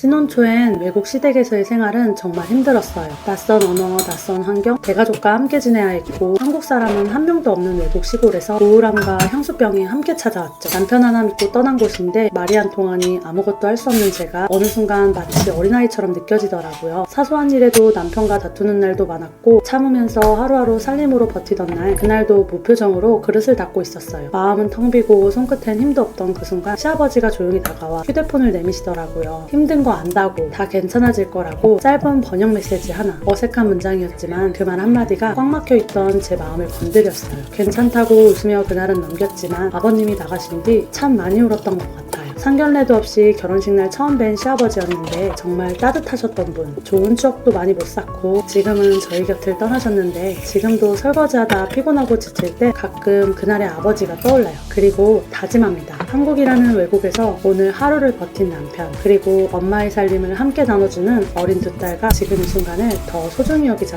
신혼 초엔 외국 시댁에서의 생활은 정말 힘들었어요. 낯선 언어, 낯선 환경, 대가족과 함께 지내야 했고 한국 사람은 한 명도 없는 외국 시골에서 우울함과 향수병이 함께 찾아왔죠. 남편 하나 믿고 떠난 곳인데 말이 안 통하니 아무것도 할 수 없는 제가 어느 순간 마치 어린아이처럼 느껴지더라고요. 사소한 일에도 남편과 다투는 날도 많았고 참으면서 하루하루 살림으로 버티던 날 그날도 무표정으로 그릇을 닦고 있었어요. 마음은 텅 비고 손끝엔 힘도 없던 그 순간 시아버지가 조용히 다가와 휴대폰을 내미시더라고요. 힘든 거 안다고 다 괜찮아질 거라고 짧은 번역 메시지 하나 어색한 문장이었지만 그 말 한마디가 꽉 막혀 있던 제 마음을 건드렸어요. 괜찮다고 웃으며 그날은 넘겼지만 아버님이 나가신 뒤 참 많이 울었던 것 같아요. 상견례도 없이 결혼식 날 처음 뵌 시아버지였는데 정말 따뜻하셨던 분. 좋은 추억도 많이 못 쌓고 지금은 저희 곁을 떠나셨는데 지금도 설거지하다 피곤하고 지칠 때 가끔 그날의 아버지가 떠올라요. 그리고 다짐합니다. 한국이라는 외국에서 오늘 하루를 버틴 남편 그리고 엄마의 살림을 함께 나눠주는 어린 두 딸과 지금 이 순간을 더 소중히 여기자고